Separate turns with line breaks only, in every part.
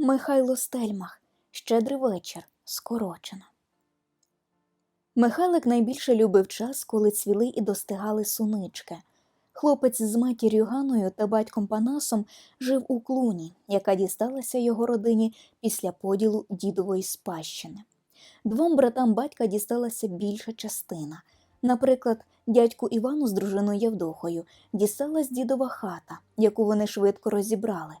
Михайло Стельмах. Щедрий вечір. Скорочено. Михайлик найбільше любив час, коли цвіли і достигали сунички. Хлопець з матір'ю Ганою та батьком Панасом жив у клуні, яка дісталася його родині після поділу дідової спадщини. Двом братам батька дісталася більша частина. Наприклад, дядьку Івану з дружиною Явдохою дісталась дідова хата, яку вони швидко розібрали.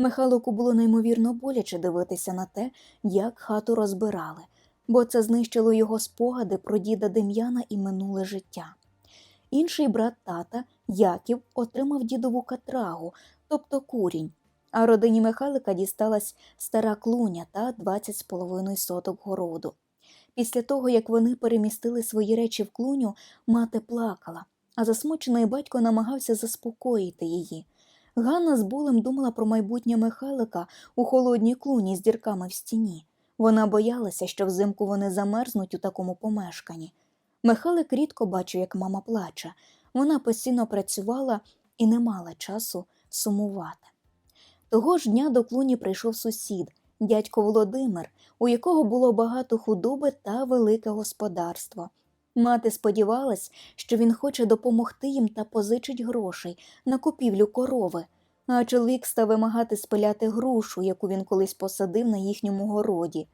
Михайлику було неймовірно боляче дивитися на те, як хату розбирали, бо це знищило його спогади про діда Дем'яна і минуле життя. Інший брат тата, Яків, отримав дідову катрагу, тобто курінь, а родині Михайлика дісталась стара клуня та 20 з половиною соток городу. Після того, як вони перемістили свої речі в клуню, мати плакала, а засмучений батько намагався заспокоїти її. Ганна з болем думала про майбутнє Михайлика у холодній клуні з дірками в стіні. Вона боялася, що взимку вони замерзнуть у такому помешканні. Михайлик рідко бачив, як мама плаче. Вона постійно працювала і не мала часу сумувати. Того ж дня до клуні прийшов сусід, дядько Володимир, у якого було багато худоби та велике господарство. Мати сподівалась, що він хоче допомогти їм та позичить грошей на купівлю корови, а чоловік став вимагати спиляти грушу, яку він колись посадив на їхньому городі.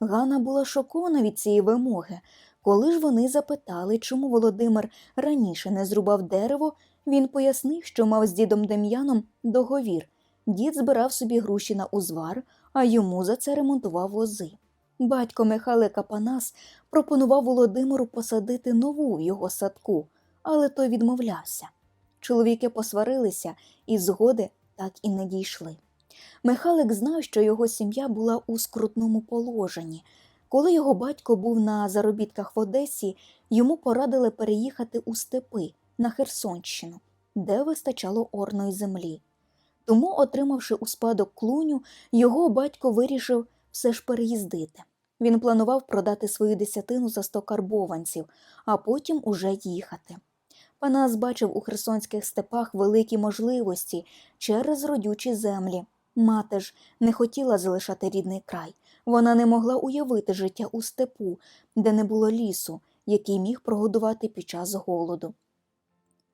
Ганна була шокована від цієї вимоги. Коли ж вони запитали, чому Володимир раніше не зрубав дерево, він пояснив, що мав з дідом Дем'яном договір. Дід збирав собі груші на узвар, а йому за це ремонтував вози. Батько Михайлика Панас пропонував Володимиру посадити нову в його садку, але той відмовлявся. Чоловіки посварилися і згоди так і не дійшли. Михайлик знав, що його сім'я була у скрутному положенні. Коли його батько був на заробітках в Одесі, йому порадили переїхати у степи на Херсонщину, де вистачало орної землі. Тому, отримавши у спадок клуню, його батько вирішив все ж переїздити. Він планував продати свою десятину за сто карбованців, а потім уже їхати. Панас бачив у херсонських степах великі можливості через родючі землі. Мати ж не хотіла залишати рідний край. Вона не могла уявити життя у степу, де не було лісу, який міг прогодувати під час голоду.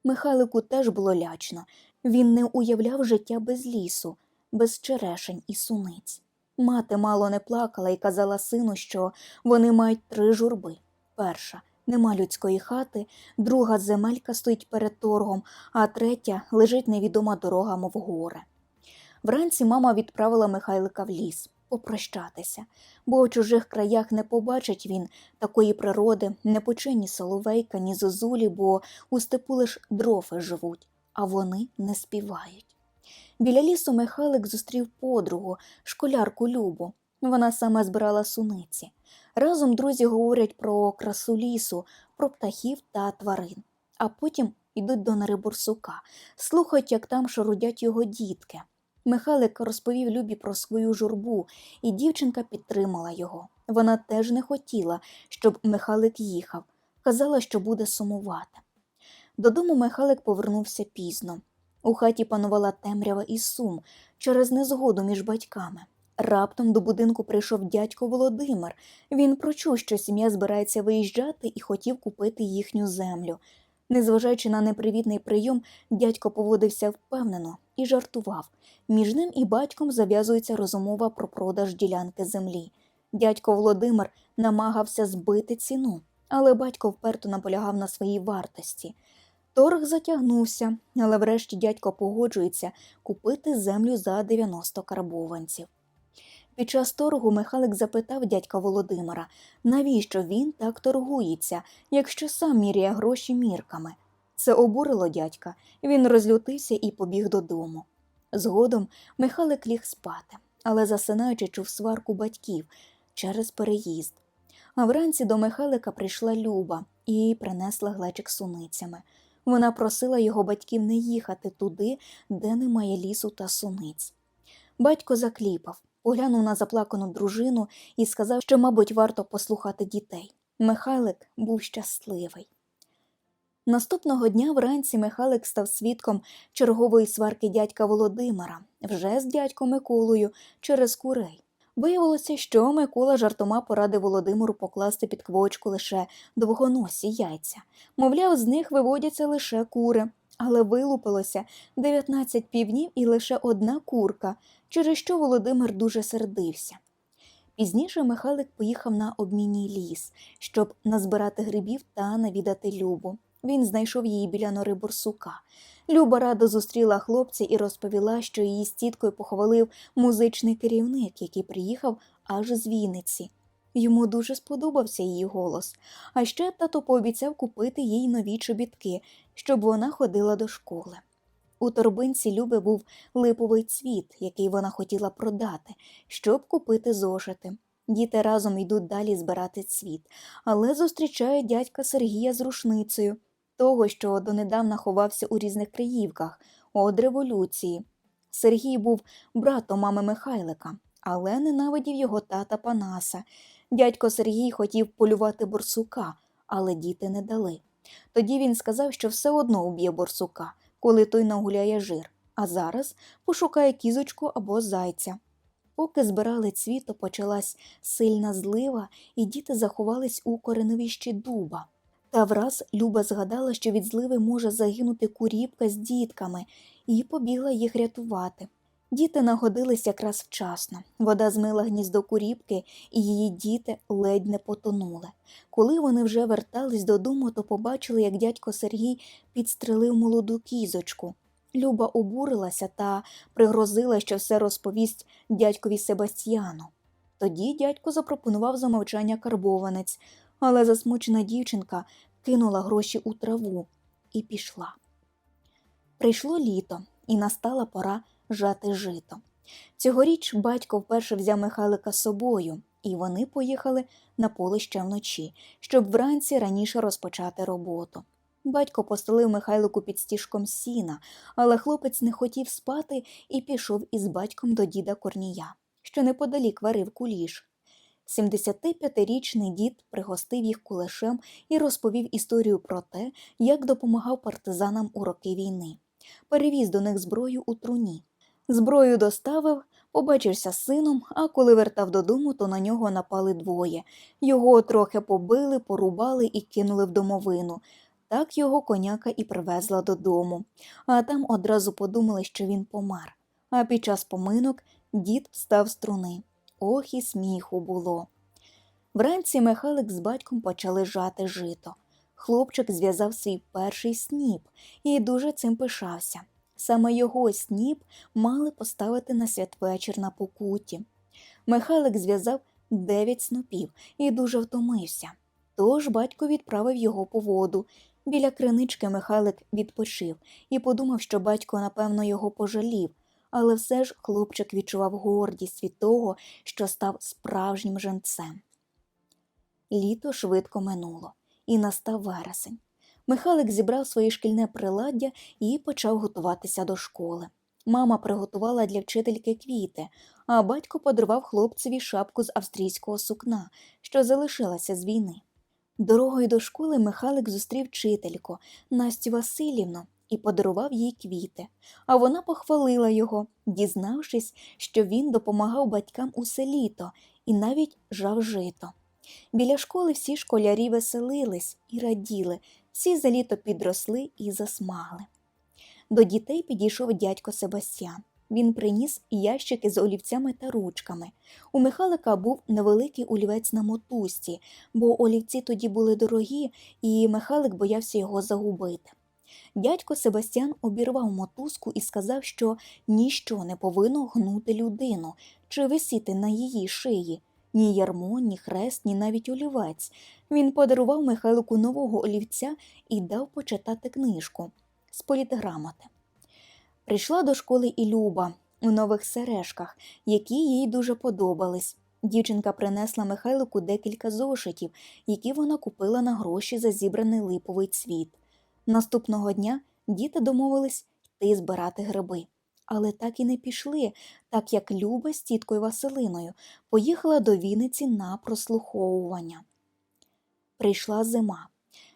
Михайлику теж було лячно. Він не уявляв життя без лісу, без черешень і суниць. Мати мало не плакала і казала сину, що вони мають три журби. Перша нема людської хати, друга земелька стоїть перед торгом, а третя лежить невідома дорога, мов горе. Вранці мама відправила Михайлика в ліс попрощатися, бо у чужих краях не побачить він такої природи, не поче ні соловейка, ні зозулі, бо у степу лиш дрофи живуть, а вони не співають. Біля лісу Михайлик зустрів подругу, школярку Любу. Вона саме збирала суниці. Разом друзі говорять про красу лісу, про птахів та тварин, а потім йдуть до нори бурсука, слухають, як там шарудять його дітки. Михайлик розповів Любі про свою журбу, і дівчинка підтримала його. Вона теж не хотіла, щоб Михайлик їхав, казала, що буде сумувати. Додому Михайлик повернувся пізно. У хаті панувала темрява і сум через незгоду між батьками. Раптом до будинку прийшов дядько Володимир. Він прочув, що сім'я збирається виїжджати і хотів купити їхню землю. Незважаючи на непривітний прийом, дядько поводився впевнено і жартував. Між ним і батьком зав'язується розмова про продаж ділянки землі. Дядько Володимир намагався збити ціну, але батько вперто наполягав на своїй вартості. Торг затягнувся, але врешті дядько погоджується купити землю за 90 карбованців. Під час торгу Михайлик запитав дядька Володимира, навіщо він так торгується, якщо сам міряє гроші мірками. Це обурило дядька, він розлютився і побіг додому. Згодом Михайлик ліг спати, але засинаючи чув сварку батьків через переїзд. А вранці до Михайлика прийшла Люба і принесла глечик суницями. Вона просила його батьків не їхати туди, де немає лісу та суниць. Батько закліпав, поглянув на заплакану дружину і сказав, що, мабуть, варто послухати дітей. Михайлик був щасливий. Наступного дня вранці Михайлик став свідком чергової сварки дядька Володимира вже з дядьком Миколою через курей. Виявилося, що Микола жартома порадив Володимиру покласти під квочку лише довгоносі яйця. Мовляв, з них виводяться лише кури, але вилупилося 19 півнів і лише одна курка, через що Володимир дуже сердився. Пізніше Михайлик поїхав на обмінний ліс, щоб назбирати грибів та навідати Любу. Він знайшов її біля нори борсука. Люба радо зустріла хлопця і розповіла, що її з тіткою похвалив музичний керівник, який приїхав аж з Вінниці. Йому дуже сподобався її голос, а ще тато пообіцяв купити їй нові чобітки, щоб вона ходила до школи. У торбинці Люби був липовий цвіт, який вона хотіла продати, щоб купити зошити. Діти разом йдуть далі збирати цвіт, але зустрічають дядька Сергія з рушницею, того, що донедавна ховався у різних Криївках, од революції. Сергій був братом мами Михайлика, але ненавидів його тата Панаса. Дядько Сергій хотів полювати борсука, але діти не дали. Тоді він сказав, що все одно уб'є борсука, коли той нагуляє жир, а зараз пошукає кізочку або зайця. Поки збирали цвіто, почалась сильна злива, і діти заховались у кореновищі дуба. Та враз Люба згадала, що від зливи може загинути куріпка з дітками, і побігла їх рятувати. Діти нагодились якраз вчасно. Вода змила гніздо куріпки, і її діти ледь не потонули. Коли вони вже вертались додому, то побачили, як дядько Сергій підстрелив молоду кізочку. Люба обурилася та пригрозила, що все розповість дядькові Себастьяну. Тоді дядько запропонував замовчання карбованець, але засмучена дівчинка кинула гроші у траву і пішла. Прийшло літо, і настала пора жати жито. Цьогоріч батько вперше взяв Михайлика з собою, і вони поїхали на поле ще вночі, щоб вранці раніше розпочати роботу. Батько постелив Михайлику під стіжком сіна, але хлопець не хотів спати і пішов із батьком до діда Корнія, що неподалік варив куліш. 75-річний дід пригостив їх кулешем і розповів історію про те, як допомагав партизанам у роки війни. Перевіз до них зброю у труні. Зброю доставив, побачився з сином, а коли вертав додому, то на нього напали двоє. Його трохи побили, порубали і кинули в домовину. Так його коняка і привезла додому, а там одразу подумали, що він помер. А під час поминок дід встав з труни. Ох і сміху було. Вранці Михайлик з батьком почали жати жито. Хлопчик зв'язав свій перший сніп і дуже цим пишався. Саме його сніп мали поставити на святвечір на покуті. Михайлик зв'язав дев'ять снопів і дуже втомився. Тож батько відправив його по воду. Біля кринички Михайлик відпочив і подумав, що батько, напевно, його пожалів, але все ж хлопчик відчував гордість від того, що став справжнім женцем. Літо швидко минуло, і настав вересень. Михайлик зібрав своє шкільне приладдя і почав готуватися до школи. Мама приготувала для вчительки квіти, а батько подарував хлопцеві шапку з австрійського сукна, що залишилася з війни. Дорогою до школи Михайлик зустрів вчительку Настю Васильівну і подарував їй квіти, а вона похвалила його, дізнавшись, що він допомагав батькам усе літо і навіть жав жито. Біля школи всі школярі веселились і раділи, всі за літо підросли і засмагли. До дітей підійшов дядько Себастьян. Він приніс ящики з олівцями та ручками. У Михайлика був невеликий олівець на мотузці, бо олівці тоді були дорогі, і Михайлик боявся його загубити. Дядько Себастьян обірвав мотузку і сказав, що ніщо не повинно гнути людину чи висіти на її шиї. Ні ярмо, ні хрест, ні навіть олівець. Він подарував Михайлику нового олівця і дав почитати книжку з політграмоти. Прийшла до школи і Люба у нових сережках, які їй дуже подобались. Дівчинка принесла Михайлику декілька зошитів, які вона купила на гроші за зібраний липовий цвіт. Наступного дня діти домовились йти збирати гриби, але так і не пішли, так як Люба з тіткою Василиною поїхала до Вінниці на прослуховування. Прийшла зима.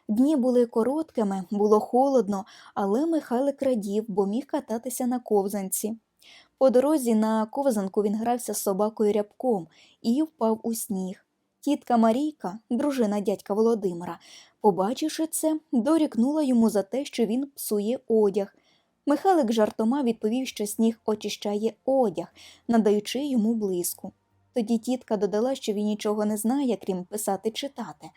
Дні були короткими, було холодно, але Михайлик радів, бо міг кататися на ковзанці. По дорозі на ковзанку він грався з собакою рябком і впав у сніг. Тітка Марійка, дружина дядька Володимира, побачивши це, дорікнула йому за те, що він псує одяг. Михайлик жартома відповів, що сніг очищає одяг, надаючи йому блиску. Тоді тітка додала, що він нічого не знає, крім писати читати.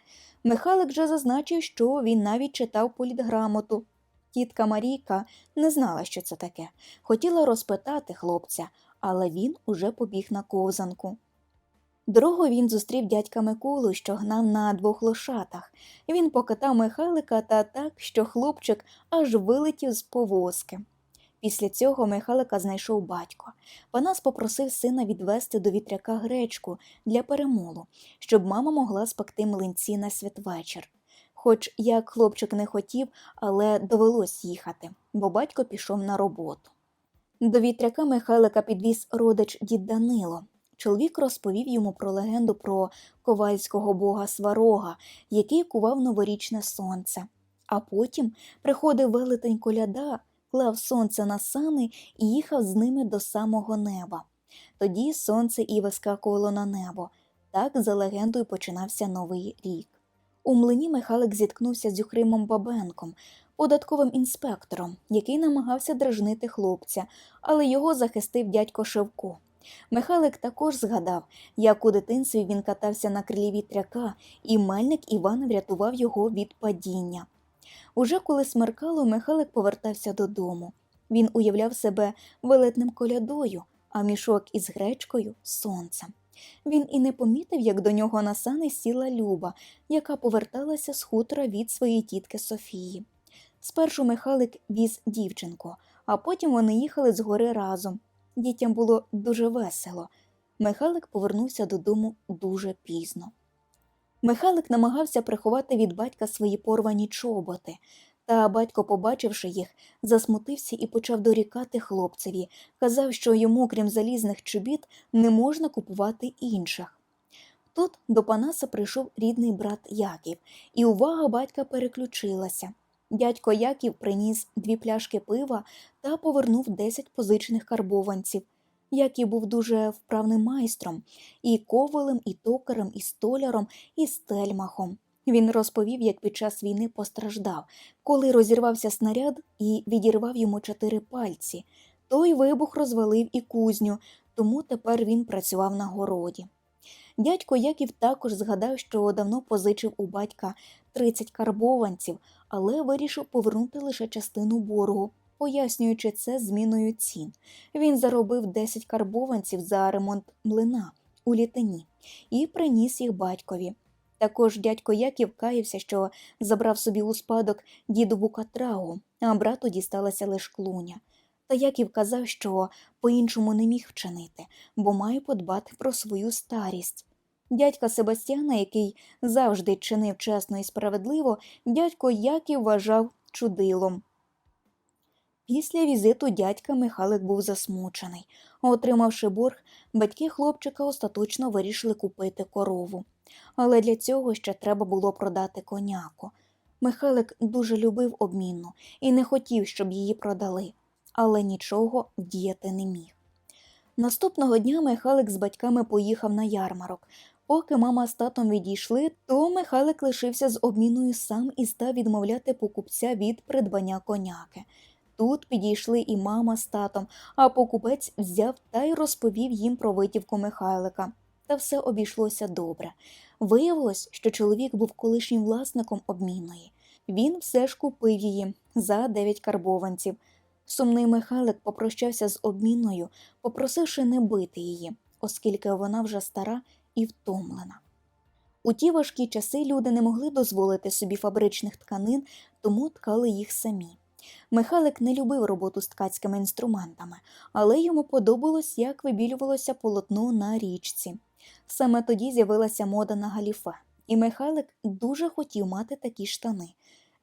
Михайлик же зазначив, що він навіть читав політграмоту. Тітка Марійка не знала, що це таке, хотіла розпитати хлопця, але він уже побіг на ковзанку. Дорогою він зустрів дядька Миколу, що гнав на двох лошатах. Він покатав Михайлика та так, що хлопчик аж вилетів з повозки. Після цього Михайлика знайшов батько. Панас попросив сина відвести до вітряка гречку для перемолу, щоб мама могла спекти млинці на святвечір. Хоч як хлопчик не хотів, але довелось їхати, бо батько пішов на роботу. До вітряка Михайлика підвіз родич дід Данило. Чоловік розповів йому про легенду про ковальського бога Сварога, який кував новорічне сонце. А потім приходив велетень коляда, клав сонце на сани і їхав з ними до самого неба. Тоді сонце і вискакувало на небо. Так, за легендою, починався новий рік. У млині Михайлик зіткнувся з Юхримом Бабенком, податковим інспектором, який намагався дражнити хлопця, але його захистив дядько Шевко. Михайлик також згадав, як у дитинстві він катався на крилі вітряка, і мельник Іван врятував його від падіння. Уже коли смеркало, Михайлик повертався додому. Він уявляв себе велетним колядою, а мішок із гречкою сонцем. Він і не помітив, як до нього на сани сіла Люба, яка поверталася з хутора від своєї тітки Софії. Спершу Михайлик віз дівчинку, а потім вони їхали з гори разом. Дітям було дуже весело. Михайлик повернувся додому дуже пізно. Михайлик намагався приховати від батька свої порвані чоботи, та батько, побачивши їх, засмутився і почав дорікати хлопцеві, казав, що йому, крім залізних чобіт, не можна купувати інших. Тут до Панаса прийшов рідний брат Яків, і увага батька переключилася. Дядько Яків приніс дві пляшки пива та повернув десять позичених карбованців. Яків був дуже вправним майстром і ковалем, і токарем, і столяром, і стельмахом. Він розповів, як під час війни постраждав, коли розірвався снаряд і відірвав йому чотири пальці. Той вибух розвалив і кузню, тому тепер він працював на городі. Дядько Яків також згадав, що давно позичив у батька 30 карбованців, але вирішив повернути лише частину боргу, пояснюючи це зміною цін. Він заробив 10 карбованців за ремонт млина у літині і приніс їх батькові. Також дядько Яків каявся, що забрав собі у спадок дідову катрагу, а брату дісталася лише клуня. Та Яків казав, що по-іншому не міг вчинити, бо має подбати про свою старість. Дядька Себастьяна, який завжди чинив чесно і справедливо, дядько Яків вважав чудилом. Після візиту дядька Михайлик був засмучений. Отримавши борг, батьки хлопчика остаточно вирішили купити корову. Але для цього ще треба було продати коняку. Михайлик дуже любив обмінну і не хотів, щоб її продали, але нічого вдіяти не міг. Наступного дня Михайлик з батьками поїхав на ярмарок. Поки мама з татом відійшли, то Михайлик лишився з обміною сам і став відмовляти покупця від придбання коняки. Тут підійшли і мама з татом, а покупець взяв та й розповів їм про витівку Михайлика. Та все обійшлося добре. Виявилось, що чоловік був колишнім власником обмінної. Він все ж купив її за дев'ять карбованців. Сумний Михайлик попрощався з обмінною, попросивши не бити її, оскільки вона вже стара і втомлена. У ті важкі часи люди не могли дозволити собі фабричних тканин, тому ткали їх самі. Михайлик не любив роботу з ткацькими інструментами, але йому подобалось, як вибілювалося полотно на річці. Саме тоді з'явилася мода на галіфе, і Михайлик дуже хотів мати такі штани.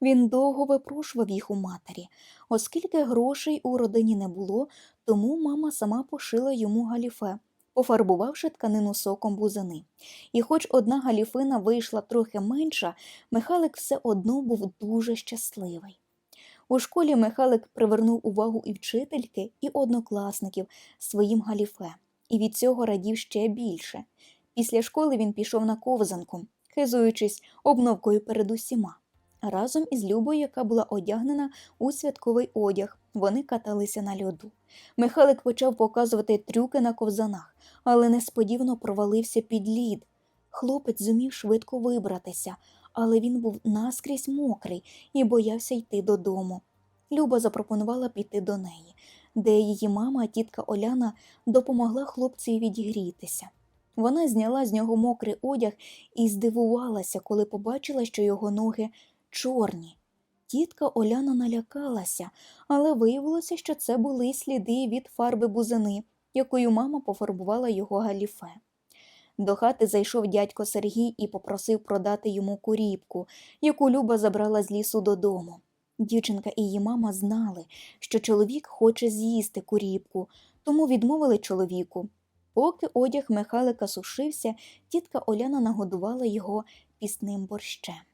Він довго випрошував їх у матері, оскільки грошей у родині не було, тому мама сама пошила йому галіфе, пофарбувавши тканину соком бузини. І хоч одна галіфина вийшла трохи менша, Михайлик все одно був дуже щасливий. У школі Михайлик привернув увагу і вчительки, і однокласників своїм галіфе, і від цього радів ще більше. Після школи він пішов на ковзанку, хизуючись обновкою перед усіма. Разом із Любою, яка була одягнена у святковий одяг, вони каталися на льоду. Михайлик почав показувати трюки на ковзанах, але несподівано провалився під лід. Хлопець зумів швидко вибратися, але він був наскрізь мокрий і боявся йти додому. Люба запропонувала піти до неї, де її мама, тітка Оляна, допомогла хлопцеві відігрітися. Вона зняла з нього мокрий одяг і здивувалася, коли побачила, що його ноги чорні. Тітка Оляна налякалася, але виявилося, що це були сліди від фарби бузини, якою мама пофарбувала його галіфе. До хати зайшов дядько Сергій і попросив продати йому куріпку, яку Люба забрала з лісу додому. Дівчинка і її мама знали, що чоловік хоче з'їсти куріпку, тому відмовили чоловіку. Поки одяг Михайлика сушився, тітка Оляна нагодувала його пісним борщем.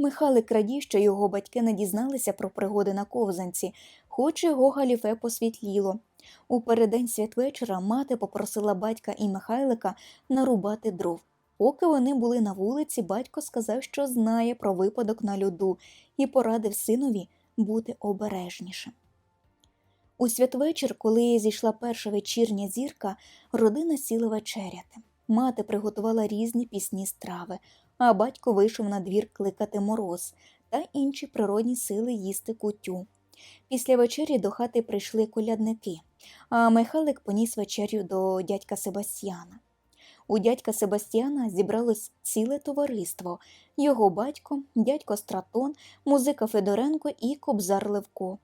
Михайлик радів, що його батьки не дізналися про пригоди на ковзанці, хоч його галіфе посвітліло. У переддень святвечора мати попросила батька і Михайлика нарубати дров. Поки вони були на вулиці, батько сказав, що знає про випадок на льоду, і порадив синові бути обережнішим. У святвечір, коли зійшла перша вечірня зірка, родина сіла вечеряти. Мати приготувала різні пісні страви, а батько вийшов на двір кликати мороз та інші природні сили їсти кутю. Після вечері до хати прийшли колядники, а Михайлик поніс вечерю до дядька Себастьяна. У дядька Себастьяна зібралось ціле товариство його батько, дядько Стратон, музика Федоренко і кобзар Левко.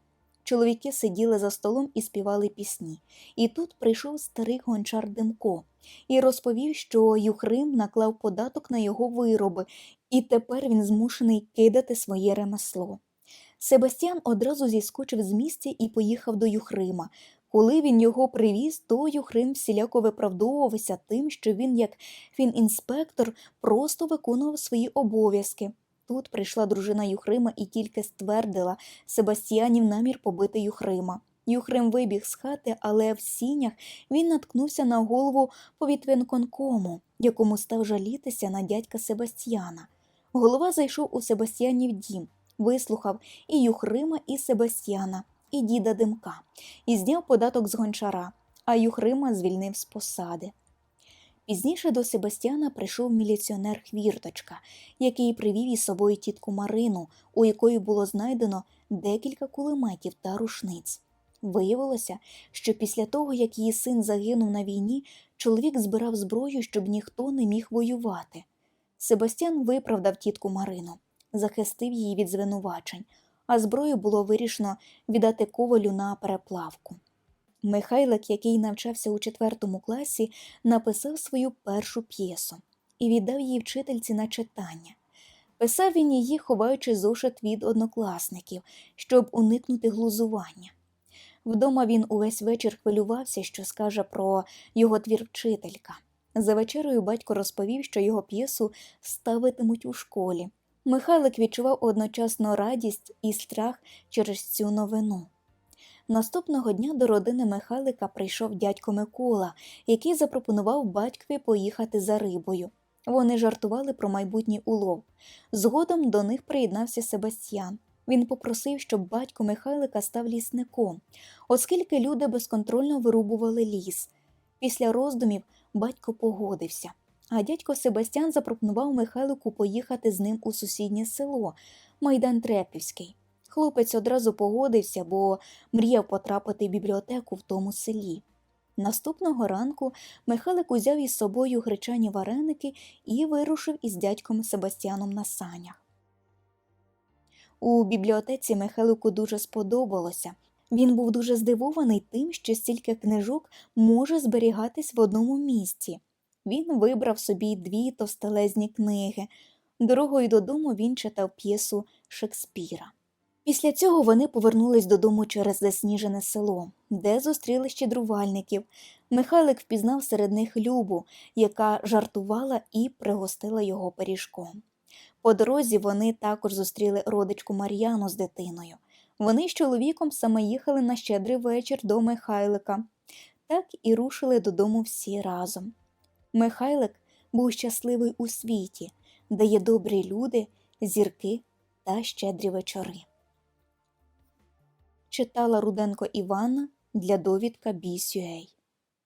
Чоловіки сиділи за столом і співали пісні. І тут прийшов старий гончар Демко і розповів, що Юхрим наклав податок на його вироби, і тепер він змушений кидати своє ремесло. Себастьян одразу зіскочив з місця і поїхав до Юхрима. Коли він його привіз, то Юхрим всіляко виправдовувався тим, що він, як фінінспектор, просто виконував свої обов'язки. Тут прийшла дружина Юхрима і тільки ствердила Себастьянів намір побити Юхрима. Юхрим вибіг з хати, але в сінях він наткнувся на голову повітвенконкому, якому став жалітися на дядька Себастьяна. Голова зайшов у Себастьянів дім, вислухав і Юхрима, і Себастьяна, і діда Димка, і зняв податок з гончара, а Юхрима звільнив з посади. Пізніше до Себастьяна прийшов міліціонер Хвірточка, який привів із собою тітку Марину, у якої було знайдено декілька кулеметів та рушниць. Виявилося, що після того, як її син загинув на війні, чоловік збирав зброю, щоб ніхто не міг воювати. Себастьян виправдав тітку Марину, захистив її від звинувачень, а зброю було вирішено віддати ковалю на переплавку. Михайлик, який навчався у четвертому класі, написав свою першу п'єсу і віддав її вчительці на читання. Писав він її, ховаючи зошит від однокласників, щоб уникнути глузування. Вдома він увесь вечір хвилювався, що скаже про його твір вчителька. За вечерою батько розповів, що його п'єсу ставитимуть у школі. Михайлик відчував одночасно радість і страх через цю новину. Наступного дня до родини Михайлика прийшов дядько Микола, який запропонував батькові поїхати за рибою. Вони жартували про майбутній улов. Згодом до них приєднався Себастьян. Він попросив, щоб батько Михайлика став лісником, оскільки люди безконтрольно вирубували ліс. Після роздумів батько погодився, а дядько Себастьян запропонував Михайлику поїхати з ним у сусіднє село Майдан Трепівський. Хлопець одразу погодився, бо мріяв потрапити в бібліотеку в тому селі. Наступного ранку Михайлик узяв із собою гречані вареники і вирушив із дядьком Себастьяном на санях. У бібліотеці Михайлику дуже сподобалося. Він був дуже здивований тим, що стільки книжок може зберігатись в одному місці. Він вибрав собі дві товстелезні книги. Дорогою додому він читав п'єсу Шекспіра. Після цього вони повернулись додому через засніжене село, де зустріли щедрувальників. Михайлик впізнав серед них Любу, яка жартувала і пригостила його пиріжком. По дорозі вони також зустріли родичку Мар'яну з дитиною. Вони з чоловіком саме їхали на щедрий вечір до Михайлика. Так і рушили додому всі разом. Михайлик був щасливий у світі, де є добрі люди, зірки та щедрі вечори. Читала Руденко Івана для довідка BCA.